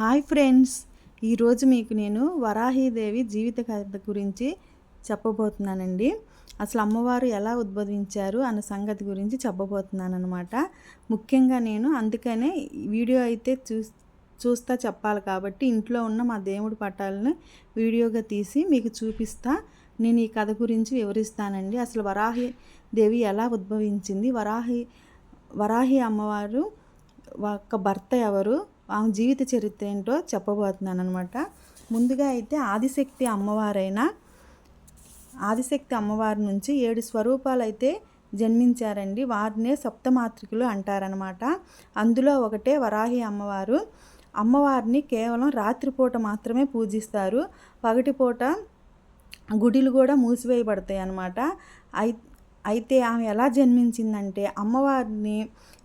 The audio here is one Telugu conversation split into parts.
Hi friends. ఈరోజు మీకు నేను వరాహీదేవి జీవిత కథ గురించి చెప్పబోతున్నానండి. అసలు అమ్మవారు ఎలా ఉద్భవించారు అన్న సంగతి గురించి చెప్పబోతున్నాను అనమాట ముఖ్యంగా నేను అందుకనే వీడియో అయితే చూ చూస్తా చెప్పాలి కాబట్టి ఇంట్లో ఉన్న మా దేవుడి పటాలను వీడియోగా తీసి మీకు చూపిస్తా. నేను ఈ కథ గురించి వివరిస్తానండి. అసలు వరాహి దేవి ఎలా ఉద్భవించింది? వరాహి వరాహి అమ్మవారు ఒక భర్త ఎవరు? ఆమె జీవిత చరిత్ర ఏంటో చెప్పబోతున్నాను అనమాట ముందుగా అయితే ఆదిశక్తి అమ్మవారైన ఆదిశక్తి అమ్మవారి నుంచి ఏడు స్వరూపాలు అయితే జన్మించారండి. వారినే సప్తమాతృకులు అంటారనమాట అందులో ఒకటే వరాహి అమ్మవారు. అమ్మవారిని కేవలం రాత్రిపూట మాత్రమే పూజిస్తారు. పగటిపూట గుడిలు కూడా మూసివేయబడతాయి అన్నమాట అయి అయితే ఆమె ఎలా జన్మించిందంటే అమ్మవారిని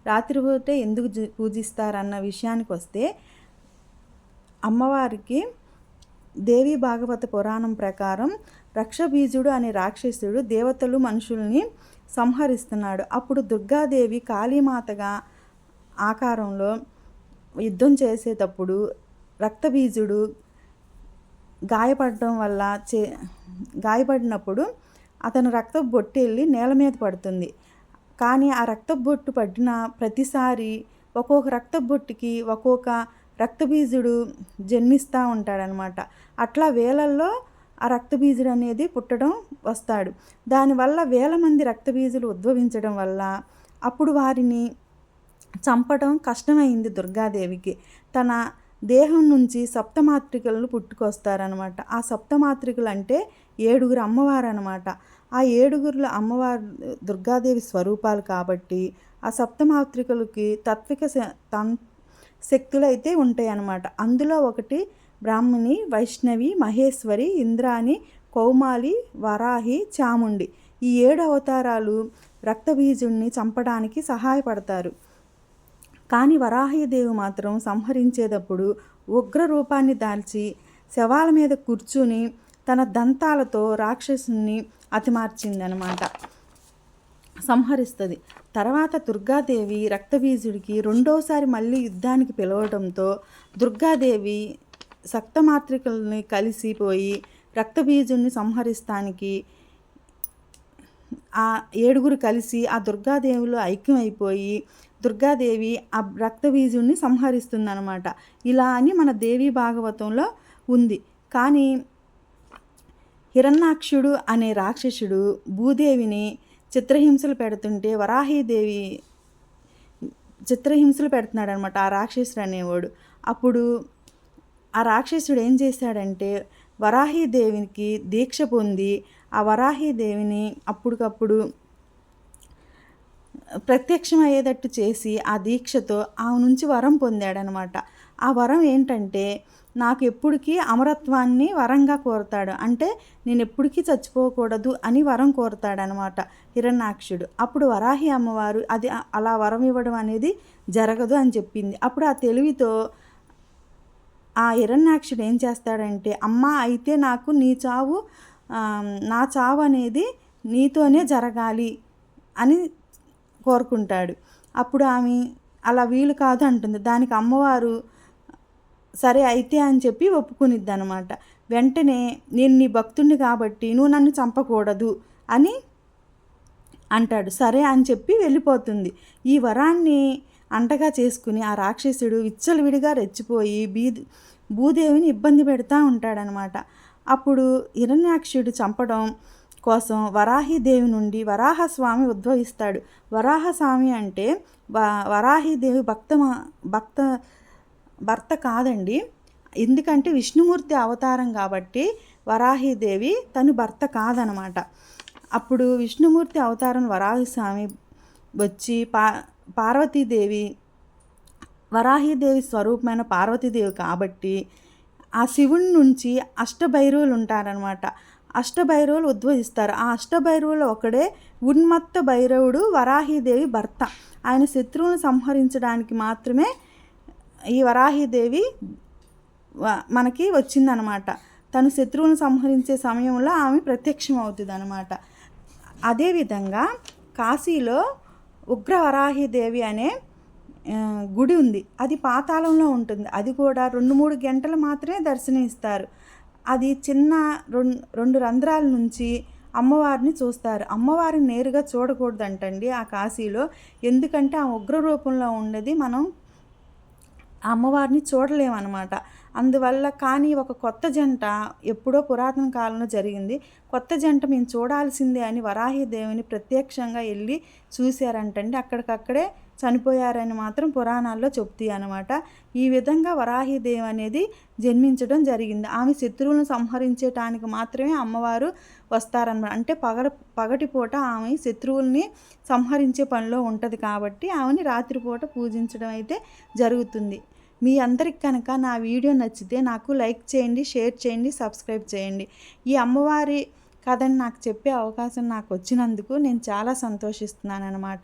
రాత్రిపూట ఎందుకు పూజిస్తారన్న విషయానికి వస్తే అమ్మవారికి దేవి భాగవత పురాణం ప్రకారం రక్షబీజుడు అనే రాక్షసుడు దేవతలు మనుషుల్ని సంహరిస్తున్నాడు. అప్పుడు దుర్గాదేవి కాళీమాతగా ఆకారంలో యుద్ధం చేసేటప్పుడు రక్తబీజుడు గాయపడటం వల్ల చే గాయపడినప్పుడు అతను రక్త బొట్టు వెళ్ళి నేల మీద పడుతుంది. కానీ ఆ రక్తబొట్టు పడిన ప్రతిసారి ఒక్కొక్క రక్తబొట్టుకి ఒక్కొక్క రక్తబీజుడు జన్మిస్తూ ఉంటాడనమాట. అట్లా వేలల్లో ఆ రక్తబీజుడు అనేది పుట్టడం వస్తాడు. దానివల్ల వేల మంది రక్తబీజులు ఉద్భవించడం వల్ల అప్పుడు వారిని చంపడం కష్టమైంది దుర్గాదేవికి. తన దేహం నుంచి సప్తమాత్రికలను పుట్టుకొస్తారనమాట ఆ సప్తమాత్రికలు అంటే ఏడుగురు అమ్మవారు అనమాట ఆ ఏడుగురుల అమ్మవారు దుర్గాదేవి స్వరూపాలు కాబట్టి ఆ సప్తమాత్రికలకి తత్విక శ- తం శక్తులు అయితే ఉంటాయి అన్నమాట అందులో ఒకటి బ్రాహ్మణి వైష్ణవి మహేశ్వరి ఇంద్రాణి కౌమాలి వరాహి చాముండి. ఈ ఏడు అవతారాలు రక్తబీజుణ్ణి చంపడానికి సహాయపడతారు. కానీ వరాహయదేవి మాత్రం సంహరించేటప్పుడు ఉగ్ర రూపాన్ని దాల్చి శవాల మీద కూర్చుని తన దంతాలతో రాక్షసుని అతిమార్చిందనమాట. సంహరిస్తుంది. తర్వాత దుర్గాదేవి రక్తబీజుడికి రెండోసారి మళ్ళీ యుద్ధానికి పిలవడంతో దుర్గాదేవి సక్తమాత్రికల్ని కలిసిపోయి రక్తబీజుడిని సంహరిస్తానికి ఆ ఏడుగురు కలిసి ఆ దుర్గాదేవిలో ఐక్యమైపోయి దుర్గాదేవి ఆ రక్తబీజుడిని సంహరిస్తుందనమాట ఇలా అని మన దేవి భాగవతంలో ఉంది. కానీ హిరణ్యాక్షుడు అనే రాక్షసుడు భూదేవిని చిత్రహింసలు పెడుతుంటే వరాహీదేవి చిత్రహింసలు పెడుతున్నాడు అనమాట ఆ రాక్షసుడు అనేవాడు. అప్పుడు ఆ రాక్షసుడు ఏం చేశాడంటే వరాహీదేవికి దీక్ష పొంది ఆ వరాహీదేవిని అప్పటికప్పుడు ప్రత్యక్షం అయ్యేటట్టు చేసి ఆ దీక్షతో ఆమె నుంచి వరం పొందాడనమాట. ఆ వరం ఏంటంటే నాకు ఎప్పటికీ అమరత్వాన్ని వరంగా కోరతాడు. అంటే నేను ఎప్పటికీ చచ్చిపోకూడదు అని వరం కోరతాడనమాట హిరణ్యాక్షుడు. అప్పుడు వరాహి అమ్మవారు అది అలా వరం ఇవ్వడం అనేది జరగదు అని చెప్పింది. అప్పుడు ఆ తెలివితో ఆ హిరణ్యాక్షుడు ఏం చేస్తాడంటే అమ్మ అయితే నాకు నీ చావు నా చావు అనేది నీతోనే జరగాలి అని కోరుకుంటాడు. అప్పుడు ఆమె అలా వీలు కాదు అంటుంది. దానికి అమ్మవారు సరే అయితే అని చెప్పి ఒప్పుకునిద్ది అనమాట వెంటనే నేను నీ భక్తుడిని కాబట్టి నువ్వు నన్ను చంపకూడదు అని అంటాడు. సరే అని చెప్పి వెళ్ళిపోతుంది. ఈ వరాన్ని అంటగా చేసుకుని ఆ రాక్షసుడు విచ్చలవిడిగా రెచ్చిపోయి బీ భూదేవిని ఇబ్బంది పెడతా ఉంటాడనమాట. అప్పుడు హిరణ్యాక్షుడు చంపడం కోసం వరాహిదేవి నుండి వరాహస్వామి ఉద్భవిస్తాడు. వరాహస్వామి అంటే వ వరాహిదేవి భక్త భక్త భర్త కాదండి. ఎందుకంటే విష్ణుమూర్తి అవతారం కాబట్టి వరాహిదేవి తను భర్త కాదనమాట. అప్పుడు విష్ణుమూర్తి అవతారం వరాహస్వామి వచ్చి పా పార్వతీదేవి వరాహీదేవి స్వరూపమైన పార్వతీదేవి కాబట్టి ఆ శివుని నుంచి అష్టభైరవులు ఉంటారనమాట అష్టభైరవులు ఉద్భవిస్తారు ఆ అష్టభైరవులు ఒకడే ఉన్మత్త భైరవుడు వరాహీదేవి భర్త. ఆయన శత్రువును సంహరించడానికి మాత్రమే ఈ వరాహీదేవి మనకి వచ్చిందనమాట తను శత్రువును సంహరించే సమయంలో ఆమె ప్రత్యక్షం అవుతుంది అనమాట అదేవిధంగా కాశీలో ఉగ్ర వరాహిదేవి అనే గుడి ఉంది. అది పాతాళంలో ఉంటుంది. అది కూడా రెండు మూడు గంటలు మాత్రమే దర్శనమిస్తారు. అది చిన్న రెండు రెండు రంధ్రాల నుంచి అమ్మవారిని చూస్తారు. అమ్మవారిని నేరుగా చూడకూడదంటండి ఆ కాశీలో. ఎందుకంటే ఆ ఉగ్ర రూపంలో ఉండేది మనం అమ్మవారిని చూడలేమన్నమాట. అందువల్ల కానీ ఒక కొత్త జంట ఎప్పుడో పురాతన కాలంలో జరిగింది. కొత్త జంట మేము చూడాల్సిందే అని వరాహి దేవుని ప్రత్యక్షంగా వెళ్ళి చూశారంటండి. అక్కడికక్కడే చనిపోయారని మాత్రం పురాణాల్లో చెప్తాయి అనమాట ఈ విధంగా వరాహిదేవి అనేది జన్మించడం జరిగింది. ఆమె శత్రువులను సంహరించటానికి మాత్రమే అమ్మవారు వస్తారన్నమాట. అంటే పగ పగటిపూట ఆమె శత్రువుల్ని సంహరించే పనిలో ఉంటుంది కాబట్టి ఆమెని రాత్రిపూట పూజించడం అయితే జరుగుతుంది. మీ అందరికి కనుక నా వీడియో నచ్చితే నాకు లైక్ చేయండి షేర్ చేయండి సబ్స్క్రైబ్ చేయండి. ఈ అమ్మవారి కథని నాకు చెప్పే అవకాశం నాకు వచ్చినందుకు నేను చాలా సంతోషిస్తున్నాను అనమాట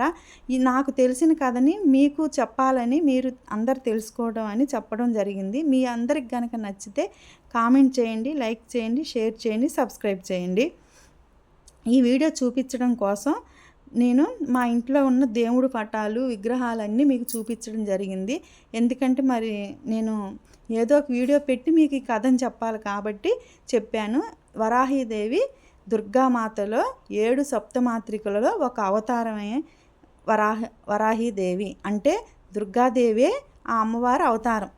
ఈ నాకు తెలిసిన కథని మీకు చెప్పాలని మీరు అందరు తెలుసుకోవడం అని చెప్పడం జరిగింది. మీ అందరికి కనుక నచ్చితే కామెంట్ చేయండి లైక్ చేయండి షేర్ చేయండి సబ్స్క్రైబ్ చేయండి. ఈ వీడియో చూపించడం కోసం నేను మా ఇంట్లో ఉన్న దేవుడు పటాలు విగ్రహాలన్నీ మీకు చూపించడం జరిగింది. ఎందుకంటే మరి నేను ఏదో ఒక వీడియో పెట్టి మీకు ఈ కథను చెప్పాలి కాబట్టి చెప్పాను. వరాహీదేవి దుర్గామాతలో ఏడు సప్తమాత్రికలలో ఒక అవతారమే వరాహ వరాహీదేవి. అంటే దుర్గాదేవే ఆ అమ్మవారి అవతారం.